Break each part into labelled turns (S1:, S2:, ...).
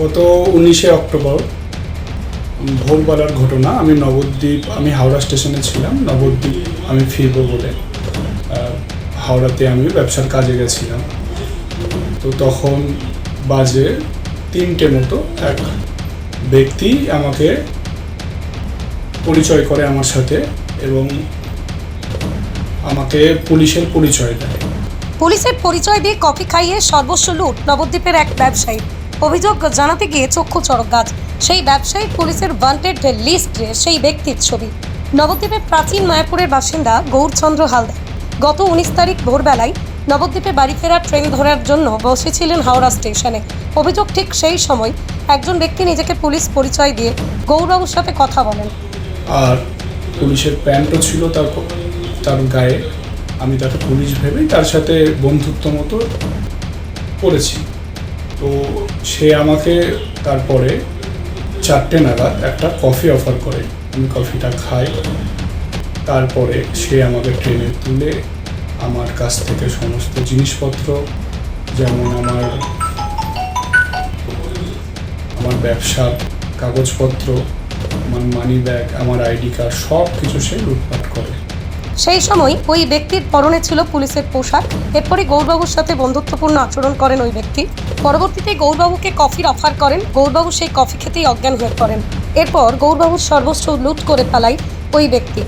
S1: গত উনিশে অক্টোবর ভোরবেলার ঘটনা, আমি নবদ্বীপ, আমি হাওড়া স্টেশনে ছিলাম, নবদ্বীপ আমি ফিরবো বলে হাওড়াতে আমি ব্যবসার কাজে গেছিলাম। তো তখন বাজে তিনটে মতো এক ব্যক্তি আমাকে পরিচয় করে আমার সাথে এবং আমাকে পুলিশের পরিচয় দেয়।
S2: পুলিশের পরিচয় দিয়ে কফি খাইয়ে সর্বস্ব লুট নবদ্বীপের এক ব্যবসায়ী। অভিযোগ জানাতে গিয়ে চক্ষু চড়ক গাছ। সেই ব্যবসায়ীর পুলিশের ওয়ান্টেড লিস্টে সেই ব্যক্তির ছবি। নবদ্বীপের প্রাচীন মায়াপুরের বাসিন্দা গৌরচন্দ্র হালদার। গত উনিশ তারিখ ভোরবেলায় নবদ্বীপে বাড়ি ফেরার ট্রেন ধরার জন্য বসেছিলেন হাওড়া স্টেশনে। অভিযোগ ঠিক সেই সময় একজন ব্যক্তি নিজেকে পুলিশ পরিচয় দিয়ে গৌরবাবুর সাথে কথা বলেন।
S1: আর পুলিশের প্যান্টও ছিল তার তার গায়ে। আমি তাকে পুলিশ ভেবেই তার সাথে বন্ধুত্ব মতো করেছি তো সে আমাকে তারপরে চারটে নাগাদ একটা কফি অফার করে। আমি কফিটা খাই। তারপরে সে আমাকে ট্রেনে তুলে আমার কাছ থেকে সমস্ত জিনিসপত্র, যেমন আমার আমার ব্যবসার কাগজপত্র, আমার মানি ব্যাগ আমার আইডি কার্ড সব কিছু সে লুটপাট করে।
S2: সেই সময় ওই ব্যক্তির পরনে ছিল পুলিশের পোশাক। এরপরে গৌরবাবুর সাথে বন্ধুত্বপূর্ণ আচরণ করেন ওই ব্যক্তি। পরবর্তীতে গৌরবাবুকে কফির অফার করেন। গৌরবাবু সেই কফি খেতেই অজ্ঞান হয়ে পড়েন। এরপর গৌরবাবুর সর্বস্ব লুট করে ফেলায় ওই ব্যক্তি।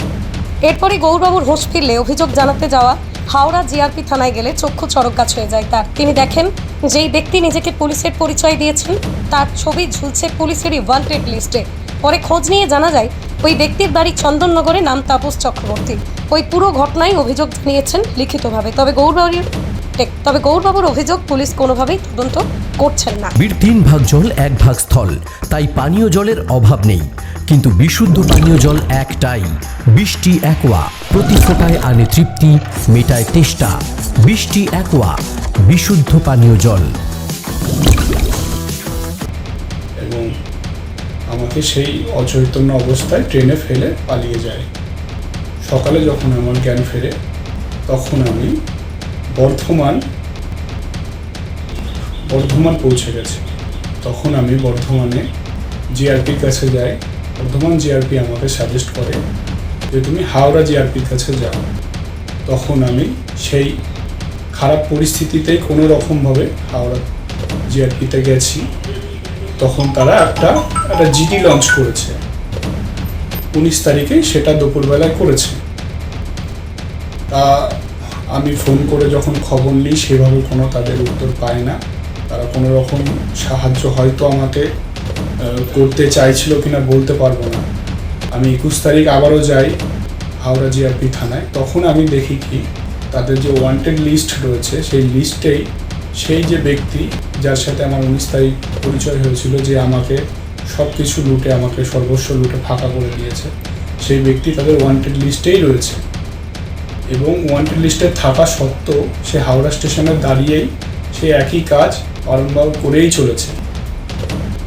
S2: এরপরে গৌরবাবুর হোঁশ ফিরলে অভিযোগ জানাতে যাওয়া হাওড়া জিআরপি থানায় গেলে চক্ষু চরকগাছ হয়ে যায় তার। তিনি দেখেন, যেই ব্যক্তি নিজেকে পুলিশের পরিচয় দিয়েছেন, তার ছবি ঝুলছে পুলিশেরই ওয়ান্টেড লিস্টে। পরে খোঁজ নিয়ে জানা যায়, ওই ব্যক্তির বাড়ি চন্দননগরে নাম তাপস চক্রবর্তী। ওই পুরো ঘটনায় অভিযোগ জানিয়েছেন লিখিতভাবে। তবে গৌরবাবুর তবে গৌরবাবুর অভিযোগ পুলিশ কোনোভাবেই তদন্ত করছেন না।
S3: বীর তিন ভাগ জল এক ভাগ স্থল। তাই পানীয় জলের অভাব নেই। কিন্তু বিশুদ্ধ পানীয় জল একটাই। বৃষ্টি একোয়া। প্রতি ফোটায় আনে তৃপ্তি মেটায় তেষ্টা। বৃষ্টি একোয়া। বিশুদ্ধ পানীয় জল।
S1: এবং আমাকে সেই অচৈতন্য অবস্থায় ট্রেনে ফেলে পালিয়ে যায়। সকালে যখন আমার জ্ঞান ফেরে, তখন আমি বর্ধমান বর্ধমান পৌঁছে গেছি। তখন আমি বর্ধমানে জিআরপির কাছে যাই। বর্ধমান জিআরপি আমাকে সাজেস্ট করে যে, তুমি হাওড়া জিআরপির কাছে যাও। তখন আমি সেই খারাপ পরিস্থিতিতেই কোনো রকমভাবে হাওড়া জিআরপিতে গেছি। তখন তারা একটা একটা জিডি লঞ্চ করেছে। উনিশ তারিখে সেটা দুপুরবেলায় করেছে। তা আমি ফোন করে যখন খবর নিই, সেভাবে কোনো তাদের উত্তর পাই না। তারা কোনো রকম সাহায্য হয়তো আমাকে করতে চাইছিল কিনা বলতে পারব না। আমি একুশ তারিখ আবারও যাই হাওড়া জিআরপি থানায়। তখন আমি দেখি কি, তাদের যে ওয়ান্টেড লিস্ট রয়েছে, সেই লিস্টেই সেই যে ব্যক্তি যার সাথে আমার উনিশ তারিখ পরিচয় হয়েছিল যে আমাকে সব কিছু লুটে, আমাকে সর্বস্ব লুটে ফাঁকা করে দিয়েছে, সেই ব্যক্তি তাদের ওয়ান্টেড লিস্টেই রয়েছে। এবং ওয়ান্টেড লিস্টে থাকা সত্ত্বেও সে হাওড়া স্টেশনে দাঁড়িয়েই সে একই কাজ বারংবার করেই চলেছে।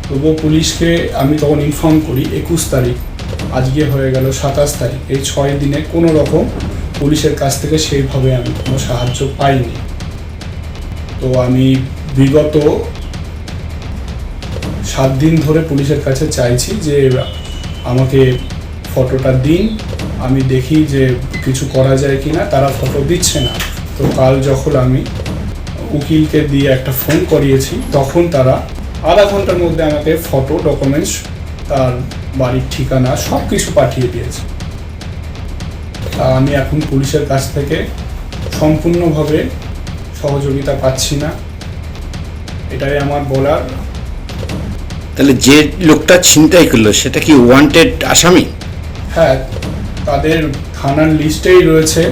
S1: তবুও পুলিশকে আমি তখন ইনফর্ম করি, একুশ তারিখ, আজকে হয়ে গেল সাতাশ তারিখ। এই ছয় দিনে কোনো রকম পুলিশের কাছ থেকে সেইভাবে আমি কোনো সাহায্য পাইনি। তো আমি বিগত সাত দিন ধরে পুলিশের কাছে চাইছি যে আমাকে ফটোটা দিন, আমি দেখি যে কিছু করা যায় কি না তারা ফটো দিচ্ছে না। তো কাল যখন আমি উকিলকে দিয়ে একটা ফোন করিয়েছি তখন তারা আধা ঘণ্টার মধ্যে আমাকে ফটো ডকুমেন্টস তার বাড়ির ঠিকানা সব কিছু পাঠিয়ে দিয়েছে। তা আমি এখন পুলিশের কাছ থেকে সম্পূর্ণভাবে সহযোগিতা পাচ্ছি না। এটাই আমার বলার।
S4: তাহলে যে লোকটা ছিনতাই করল সেটা কি ওয়ান্টেড আসামি?
S1: হ্যাঁ তাদের থানার লিস্টেই রয়েছে।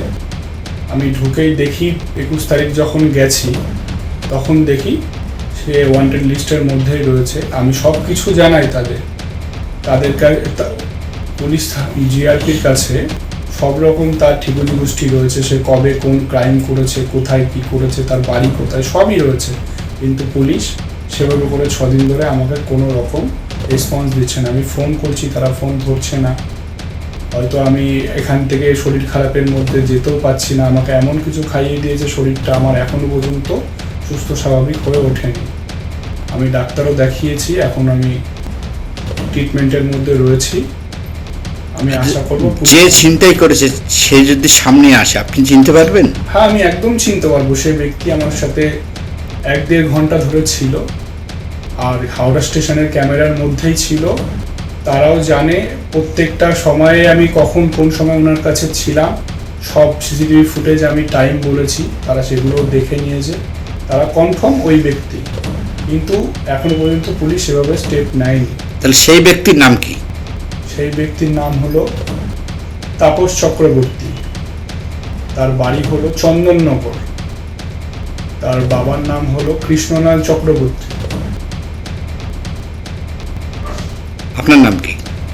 S1: আমি ঢুকেই দেখি, একুশ তারিখ যখন গেছি, তখন দেখি সে ওয়ান্টেড লিস্টের মধ্যেই রয়েছে। আমি সব কিছু জানাই তাদের। তাদের পুলিশ জিআরপির কাছে সব রকম তার ঠিকুজি গোষ্ঠী রয়েছে। সে কবে কোন ক্রাইম করেছে, কোথায় কি করেছে, তার বাড়ি কোথায়, সবই রয়েছে। কিন্তু পুলিশ সেভাবে করে ছদিন ধরে আমাকে কোনো রকম রেসপন্স দিচ্ছে না। আমি ফোন করছি, তারা ফোন ধরছে না। হয়তো আমি এখান থেকে শরীর খারাপের মধ্যে যেতেও পাচ্ছি না। আমাকে এমন কিছু খাইয়ে দিয়েছে শরীরটা আমার এখনও পর্যন্ত সুস্থ স্বাভাবিক হয়ে ওঠেনি। আমি ডাক্তারও দেখিয়েছি এখন আমি ট্রিটমেন্টের মধ্যে রয়েছি। আমি আশা করব
S4: যে ছিনতাই করেছে সে যদি সামনে আসে আপনি চিনতে পারবেন?
S1: হ্যাঁ আমি একদম চিনতে পারব। সেই ব্যক্তি আমার সাথে এক দেড় ঘণ্টা ধরে ছিল। আর হাওড়া স্টেশনের ক্যামেরার মধ্যেই ছিল। তারাও জানে প্রত্যেকটা সময়ে আমি কখন কোন সময় ওনার কাছে ছিলাম। সব সিসিটিভি ফুটেজ আমি টাইম বলেছি তারা সেগুলো দেখে নিয়েছে। তারা কনফার্ম ওই ব্যক্তি। কিন্তু এখনও পর্যন্ত পুলিশ সেভাবে স্টেপ নেয়নি।
S4: তাহলে সেই ব্যক্তির নাম কি?
S1: সেই ব্যক্তির নাম হলো তাপস চক্রবর্তী। তার বাড়ি হলো চন্দননগর। তার বাবার নাম হলো কৃষ্ণলাল চক্রবর্তী।
S4: আপনার নাম কি?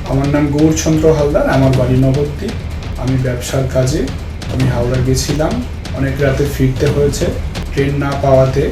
S1: আমার নাম গৌরচন্দ্র হালদার, আমার বাড়ি নবদ্বীপ। আমি ব্যবসার কাজে, আমি হাওড়া গেছিলাম। অনেক রাতে ফিরতে হয়েছে। ট্রেন না পাওয়াতে